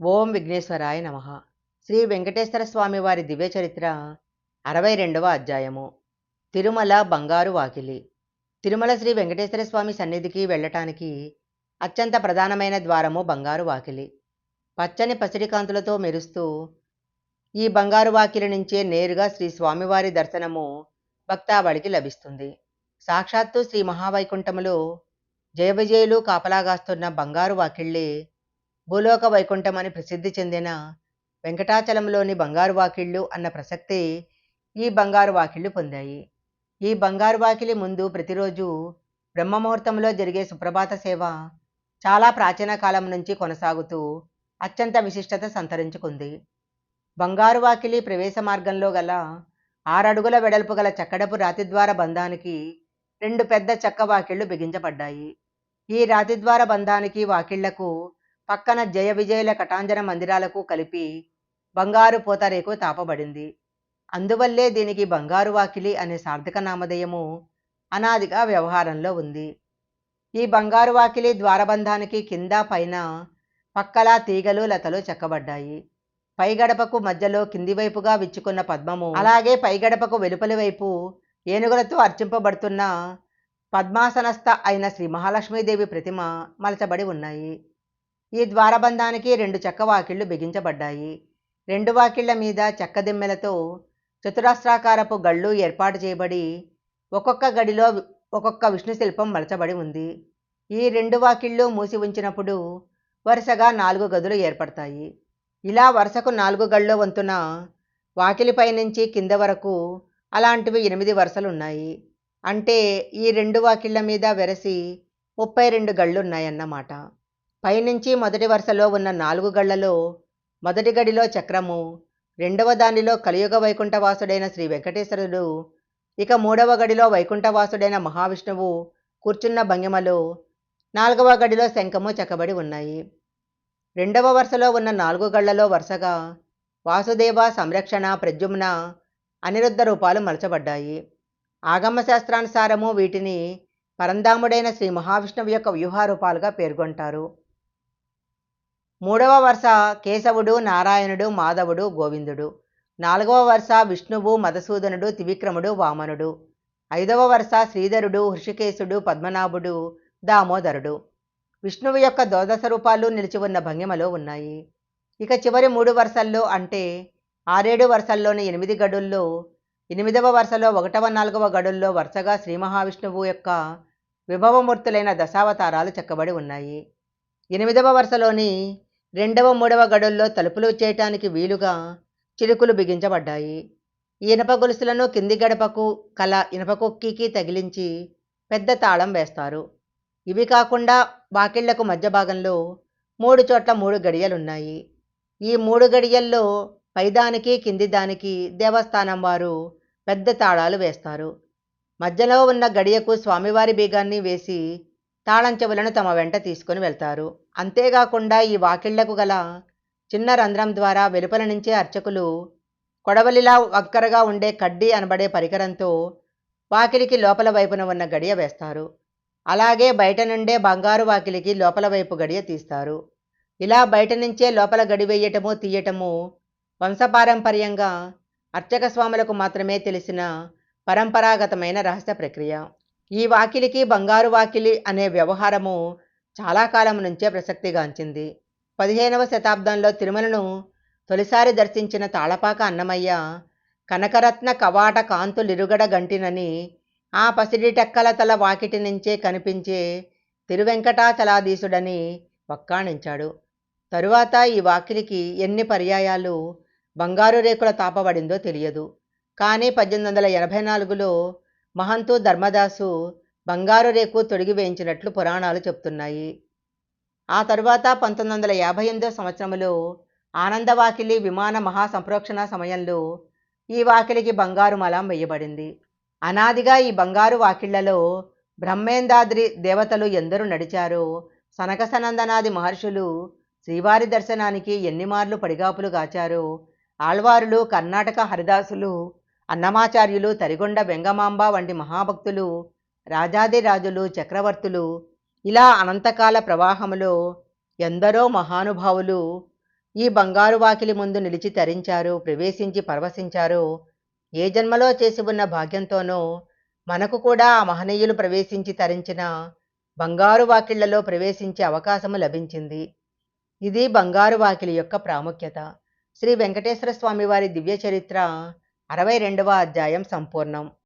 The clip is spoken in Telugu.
ఓం విఘ్నేశ్వరాయ నమ. శ్రీ వెంకటేశ్వర స్వామి వారి దివ్య చరిత్ర అరవై రెండవ అధ్యాయము. తిరుమల బంగారు వాకిలి. తిరుమల శ్రీ వెంకటేశ్వర స్వామి సన్నిధికి వెళ్ళటానికి అత్యంత ప్రధానమైన ద్వారము బంగారు వాకిలి. పచ్చని పసిడికాంతులతో మెరుస్తూ ఈ బంగారు వాకిలి నుంచే నేరుగా శ్రీ స్వామివారి దర్శనము భక్తావళికి లభిస్తుంది. సాక్షాత్తు శ్రీ మహావైకుంఠములో జయ విజయులు కాపలాగాస్తున్న బంగారు వాకిళ్ళే భూలోక వైకుంఠం అని ప్రసిద్ధి చెందిన వెంకటాచలంలోని బంగారు వాకిళ్ళు అన్న ప్రసక్తి ఈ బంగారు వాకిళ్ళు పొందాయి. ఈ బంగారు వాకిలి ముందు ప్రతిరోజు బ్రహ్మముహూర్తంలో జరిగే సుప్రభాత సేవ చాలా ప్రాచీన కాలం నుంచి కొనసాగుతూ అత్యంత విశిష్టత సంతరించుకుంది. బంగారు వాకిలి ప్రవేశ మార్గంలో గల ఆరడుగుల వెడల్పు గల చక్కడపు రాతిద్వార బంధానికి రెండు పెద్ద చెక్క వాకిళ్ళు బిగించబడ్డాయి. ఈ రాతిద్వార బంధానికి వాకిళ్ళకు పక్కన జయ విజయుల కటాంజన మందిరాలకు కలిపి బంగారు పూతరేకు తాపబడింది. అందువల్లే దీనికి బంగారు వాకిలి అనే సార్థక నామధేయము అనాదిగా వ్యవహారంలో ఉంది. ఈ బంగారు వాకిలి ద్వారబంధానికి కింద పైన పక్కలా తీగలు లతలు చెక్కబడ్డాయి. పైగడపకు మధ్యలో కింది వైపుగా విచ్చుకున్న పద్మము అలాగే పైగడపకు వెలుపలి వైపు ఏనుగులతో అర్చింపబడుతున్న పద్మాసనస్థ అయిన శ్రీ మహాలక్ష్మీదేవి ప్రతిమ మలచబడి ఉన్నాయి. ఈ ద్వారబంధానికి రెండు చెక్క వాకిళ్ళు బిగించబడ్డాయి. రెండు వాకిళ్ళ మీద చెక్క దిమ్మెలతో గళ్ళు ఏర్పాటు చేయబడి ఒక్కొక్క గడిలో ఒక్కొక్క విష్ణు శిల్పం మలచబడి ఉంది. ఈ రెండు వాకిళ్ళు మూసి ఉంచినప్పుడు వరుసగా నాలుగు గదులు ఏర్పడతాయి. ఇలా వరుసకు నాలుగు గళ్ళు వంతున వాకిలిపై నుంచి కింద వరకు అలాంటివి ఎనిమిది వరుసలు ఉన్నాయి అంటే ఈ రెండు వాకిళ్ళ మీద వెరసి ముప్పై రెండు గళ్ళున్నాయన్నమాట. పైనుంచి మొదటి వరుసలో ఉన్న నాలుగు గళ్ళలో మొదటి గడిలో చక్రము రెండవ దానిలో కలియుగ వైకుంఠవాసుడైన శ్రీ వెంకటేశ్వరుడు ఇక మూడవ గడిలో వైకుంఠవాసుడైన మహావిష్ణువు కూర్చున్న భంగిమలు నాలుగవ గడిలో శంఖము చెక్కబడి ఉన్నాయి. రెండవ వరుసలో ఉన్న నాలుగు గళ్ళలో వరుసగా వాసుదేవ సంరక్షణ ప్రద్యుమ్న అనిరుద్ధ రూపాలు మలచబడ్డాయి. ఆగమ శాస్త్రానుసారము వీటిని పరంధాముడైన శ్రీ మహావిష్ణువు యొక్క వ్యూహారూపాలుగా పేర్కొంటారు. మూడవ వరుస కేశవుడు నారాయణుడు మాధవుడు గోవిందుడు. నాలుగవ వరుస విష్ణువు మధుసూదనుడు త్రివిక్రముడు వామనుడు. ఐదవ వరుస శ్రీధరుడు హృషికేశుడు పద్మనాభుడు దామోదరుడు. విష్ణువు యొక్క ద్వాదశ రూపాలు నిలిచి ఉన్న భంగిమలో ఉన్నాయి. ఇక చివరి మూడు వరుసల్లో అంటే ఆరేడు వరుసల్లోని ఎనిమిది గడుల్లో ఎనిమిదవ వరుసలో ఒకటవ నాలుగవ గడుల్లో వరుసగా శ్రీ మహావిష్ణువు యొక్క విభవమూర్తులైన దశావతారాలు చెక్కబడి ఉన్నాయి. ఎనిమిదవ వరుసలోని రెండవ మూడవ గడుల్లో తలుపులు చేయటానికి వీలుగా చిలుకులు బిగించబడ్డాయి. ఈ ఇనప గొలుసులను కింది గడపకు కల ఇనప కొక్కికి తగిలించి పెద్ద తాళం వేస్తారు. ఇవి కాకుండా వాకిళ్ళకు మధ్య భాగంలో మూడు చోట్ల మూడు గడియలున్నాయి. ఈ మూడు గడియల్లో పైదానికి కింది దానికి దేవస్థానం వారు పెద్ద తాళాలు వేస్తారు. మధ్యలో ఉన్న గడియకు స్వామివారి బీగాన్ని వేసి తాళం చెవులను తమ వెంట తీసుకుని వెళ్తారు. అంతేకాకుండా ఈ వాకిళ్ళకు గల చిన్న రంధ్రం ద్వారా వెలుపల నుంచే అర్చకులు కొడవలిలా వక్కరగా ఉండే కడ్డీ అనబడే పరికరంతో వాకిలికి లోపల వైపున ఉన్న గడియ వేస్తారు. అలాగే బయట నుండే బంగారు వాకిలికి లోపల వైపు గడియ తీస్తారు. ఇలా బయట నుంచే లోపల గడి వేయటము తీయటము వంశపారంపర్యంగా అర్చక స్వాములకు మాత్రమే తెలిసిన పరంపరాగతమైన రహస్య ప్రక్రియ. ఈ వాకిలికి బంగారు వాకిలి అనే వ్యవహారము చాలా కాలం నుంచే ప్రసక్తిగాంచింది పదిహేనవ శతాబ్దంలో తిరుమలను తొలిసారి దర్శించిన తాళపాక అన్నమయ్య కనకరత్న కవాట కాంతులిరుగడ గంటినని ఆ పసిడిటెక్కల తల వాకిటి నుంచే కనిపించే తిరువెంకటాచలాధీశుడని వక్కాణించాడు. తరువాత ఈ వాకిలికి ఎన్ని పర్యాయాలు బంగారు రేకుల తాపబడిందో తెలియదు. కానీ పద్దెనిమిది వందల ఎనభై నాలుగులో మహంతు ధర్మదాసు బంగారు రేకు తొడిగి వేయించినట్లు పురాణాలు చెప్తున్నాయి. ఆ తరువాత పంతొమ్మిది వందల యాభై ఎనిమిదో సంవత్సరంలో ఆనందవాకిలి విమాన మహాసంప్రోక్షణ సమయంలో ఈ వాకిలికి బంగారు మలం వేయబడింది. అనాదిగా ఈ బంగారు వాకిళ్ళలో బ్రహ్మేందాద్రి దేవతలు ఎందరూ నడిచారో సనకసనందనాది మహర్షులు శ్రీవారి దర్శనానికి ఎన్నిమార్లు పడిగాపులు గాచారో ఆళ్వారులు కర్ణాటక హరిదాసులు అన్నమాచార్యులు తరిగొండ వెంగమాంబ వంటి మహాభక్తులు రాజాదిరాజులు చక్రవర్తులు ఇలా అనంతకాల ప్రవాహములో ఎందరో మహానుభావులు ఈ బంగారు వాకిలి ముందు నిలిచి తరించారు ప్రవేశించి పరవశించారు. ఏ జన్మలో చేసి ఉన్న భాగ్యంతోనో మనకు కూడా ఆ మహనీయులు ప్రవేశించి తరించిన బంగారు వాకిళ్ళలో ప్రవేశించే అవకాశము లభించింది. ఇది బంగారు వాకిలి యొక్క ప్రాముఖ్యత. శ్రీ వెంకటేశ్వర స్వామివారి దివ్య చరిత్ర అరవై రెండవ అధ్యాయం సంపూర్ణం.